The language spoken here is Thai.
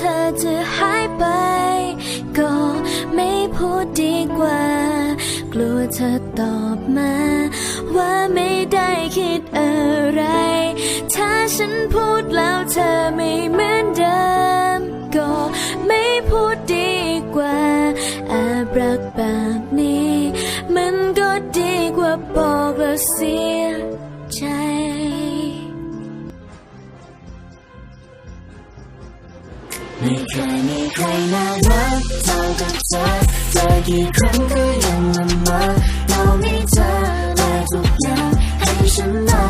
ธอจะหายไป ก็ไม่พูดดีกว่า กลัวเธอตอบมา ว่าไม่ได้คิดอะไร ถ้าฉันพูดแล้วเธอไม่เหมือนเดิม ก็ไม่พูดดีกว่าแอบรักแบบนี้ มันก็ดีกว่าบอกแล้วเสียใจไม่เคยมีใครน่ารักเท่ากับเธอเจอกี่ครั้งก็ยังละเมอเรามีเธอและทุกอย่างให้ฉันรัก